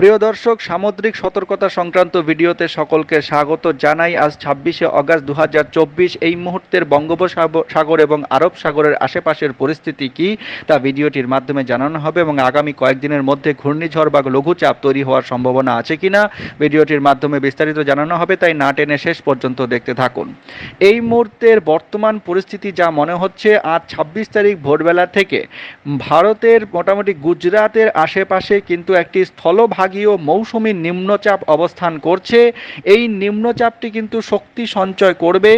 প্রিয় দর্শক, সামুদ্রিক সতর্কতা সংক্রান্ত ভিডিওতে সকলকে স্বাগত জানাই। আজ ছাব্বিশে অগাস্ট দু এই মুহূর্তের বঙ্গোপসাগর এবং আরব সাগরের আশেপাশের পরিস্থিতি কি তা ভিডিওটির মাধ্যমে জানানো হবে এবং আগামী কয়েকদিনের মধ্যে ঘূর্ণিঝড় বা লঘুচাপ তৈরি হওয়ার সম্ভাবনা আছে কিনা ভিডিওটির মাধ্যমে বিস্তারিত জানানো হবে, তাই না টেনে শেষ পর্যন্ত দেখতে থাকুন। এই মুহূর্তের বর্তমান পরিস্থিতি যা মনে হচ্ছে, আজ ছাব্বিশ তারিখ ভোরবেলা থেকে ভারতের মোটামুটি গুজরাতের আশেপাশে কিন্তু একটি স্থলভাগীয় মৌসুমী নিম্নচাপ অবস্থান করছে। এই নিম্নচাপটি কিন্তু শক্তি সঞ্চয় করবে।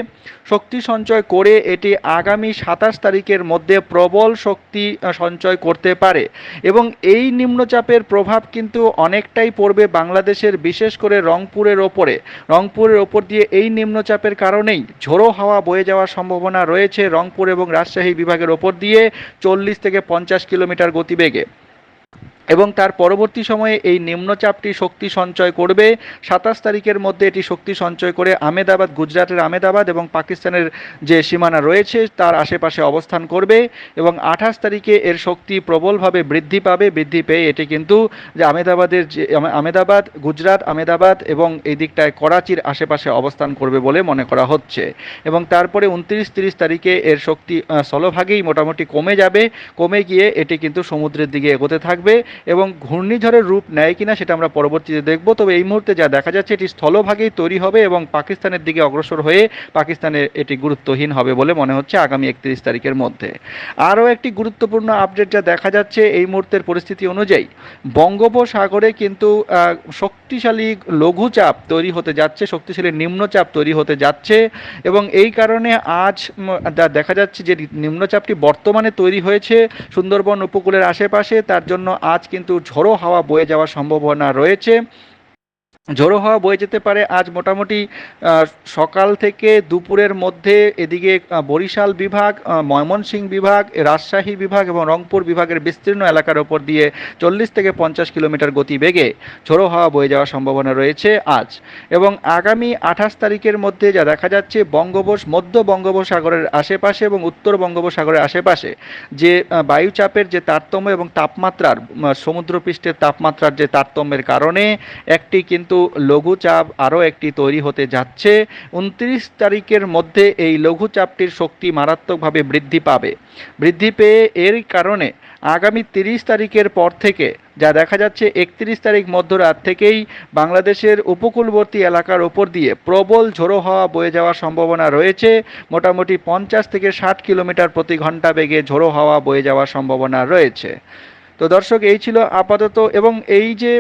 শক্তি সঞ্চয় করে এটি আগামী সাতাশ তারিখের মধ্যে প্রবল শক্তি সঞ্চয় করতে পারে। এবং এই নিম্নচাপের প্রভাব কিন্তু অনেকটাই পড়বে বাংলাদেশের, বিশেষ করে রংপুরের ওপরে। রংপুরের ওপর দিয়ে এই নিম্নচাপের কারণেই ঝোড়ো হাওয়া বয়ে যাওয়ার সম্ভাবনা রয়েছে রংপুর এবং রাজশাহী বিভাগের ওপর দিয়ে চল্লিশ থেকে পঞ্চাশ কিলোমিটার গতিবেগে। এবং তার পরবর্তী সময়ে এই নিম্নচাপটি শক্তি সঞ্চয় করবে। সাতাশ তারিখের মধ্যে এটি শক্তি সঞ্চয় করে আমেদাবাদ গুজরাটের আমেদাবাদ এবং পাকিস্তানের যে সীমানা রয়েছে তার আশেপাশে অবস্থান করবে এবং আঠাশ তারিখে এর শক্তি প্রবলভাবে বৃদ্ধি পাবে। বৃদ্ধি পেয়ে এটি কিন্তু যে আমেদাবাদের যে আমেদাবাদ গুজরাট আমেদাবাদ এবং এই দিকটায় করাচির আশেপাশে অবস্থান করবে বলে মনে করা হচ্ছে এবং তারপরে উনত্রিশ তিরিশ তারিখে এর শক্তি স্থলভাগেই মোটামুটি কমে যাবে। কমে গিয়ে এটি কিন্তু সমুদ্রের দিকে এগোতে থাকবে এবং ঘূর্ণিঝড়ের রূপ নেয় কিনা সেটা আমরা পরবর্তীতে দেখব। তবে এই মুহূর্তে যা দেখা যাচ্ছে, এটি স্থলভাগেই তৈরি হবে এবং পাকিস্তানের দিকে অগ্রসর হয়ে পাকিস্তানে এটি গুরুত্বহীন হবে বলে মনে হচ্ছে আগামী একত্রিশ তারিখের মধ্যে। আরও একটি গুরুত্বপূর্ণ আপডেট যা দেখা যাচ্ছে এই মুহূর্তের পরিস্থিতি অনুযায়ী, বঙ্গোপসাগরে কিন্তু শক্তিশালী লঘুচাপ তৈরি হতে যাচ্ছে, শক্তিশালী নিম্নচাপ তৈরি হতে যাচ্ছে এবং এই কারণে আজ যা দেখা যাচ্ছে যে নিম্নচাপটি বর্তমানে তৈরি হয়েছে সুন্দরবন উপকূলের আশেপাশে, তার জন্য আজ কিন্তু ঝোড়ো হাওয়া বয়ে যাওয়ার সম্ভাবনা রয়েছে। ঝোড়ো হাওয়া বয়ে যেতে পারে। আজ মোটামুটি সকাল থেকে দুপুরের মধ্যে এদিকে বরিশাল বিভাগ আহ, ময়মনসিংহ বিভাগ রাজশাহী বিভাগ এবং রংপুর বিভাগের বিস্তীর্ণ এলাকার ওপর দিয়ে চল্লিশ থেকে পঞ্চাশ কিলোমিটার গতিবেগে ঝোড়ো হাওয়া বয়ে যাওয়ার সম্ভাবনা রয়েছে আজ। এবং আগামী আঠাশ তারিখের মধ্যে যা দেখা যাচ্ছে বঙ্গোপস মধ্য বঙ্গোপসাগরের আশেপাশে এবং উত্তর বঙ্গোপসাগরের আশেপাশে যে বায়ুচাপের যে তারতম্য এবং তাপমাত্রার সমুদ্রপৃষ্ঠের তাপমাত্রার যে তারতম্যের কারণে একটি কিন্তু লঘুচাপ আরও একটি তৈরি হতে যাচ্ছে। উনত্রিশ তারিখের মধ্যে এই লঘুচাপটির শক্তি মারাত্মকভাবে বৃদ্ধি পাবে। বৃদ্ধি পেয়ে এর কারণে আগামী তিরিশ তারিখের পর থেকে, যা দেখা যাচ্ছে একত্রিশ তারিখ মধ্যরাত থেকেই বাংলাদেশের উপকূলবর্তী এলাকার ওপর দিয়ে প্রবল ঝোড়ো হাওয়া বয়ে যাওয়ার সম্ভাবনা রয়েছে। মোটামুটি পঞ্চাশ থেকে ষাট কিলোমিটার প্রতি ঘণ্টা বেগে ঝোড়ো হাওয়া বয়ে যাওয়ার সম্ভাবনা রয়েছে। তো দর্শক, এই ছিল আপাতত এবং এই যে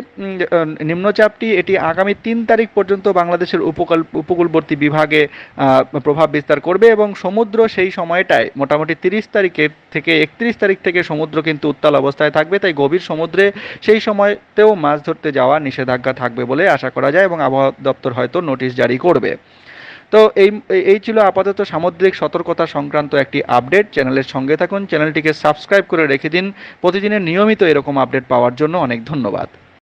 নিম্নচাপটি, এটি আগামী তিন তারিখ পর্যন্ত বাংলাদেশের উপকূল, উপকূলবর্তী বিভাগে প্রভাব বিস্তার করবে এবং সমুদ্র সেই সময়টায় মোটামুটি তিরিশ তারিখের থেকে একত্রিশ তারিখ থেকে সমুদ্র কিন্তু উত্তাল অবস্থায় থাকবে। তাই গভীর সমুদ্রে সেই সময়তেও মাছ ধরতে যাওয়া নিষেধাজ্ঞা থাকবে বলে আশা করা যায় এবং আবহাওয়া দপ্তর হয়তো নোটিশ জারি করবে। তো এই এই ছিল আপাতত সামুদ্রিক সতর্কতা সংক্রান্ত একটি আপডেট। চ্যানেলের সঙ্গে থাকুন, চ্যানেলটিকে সাবস্ক্রাইব করে রেখে দিন। প্রতিদিনের নিয়মিত এরকম আপডেট পাওয়ার জন্য অনেক ধন্যবাদ।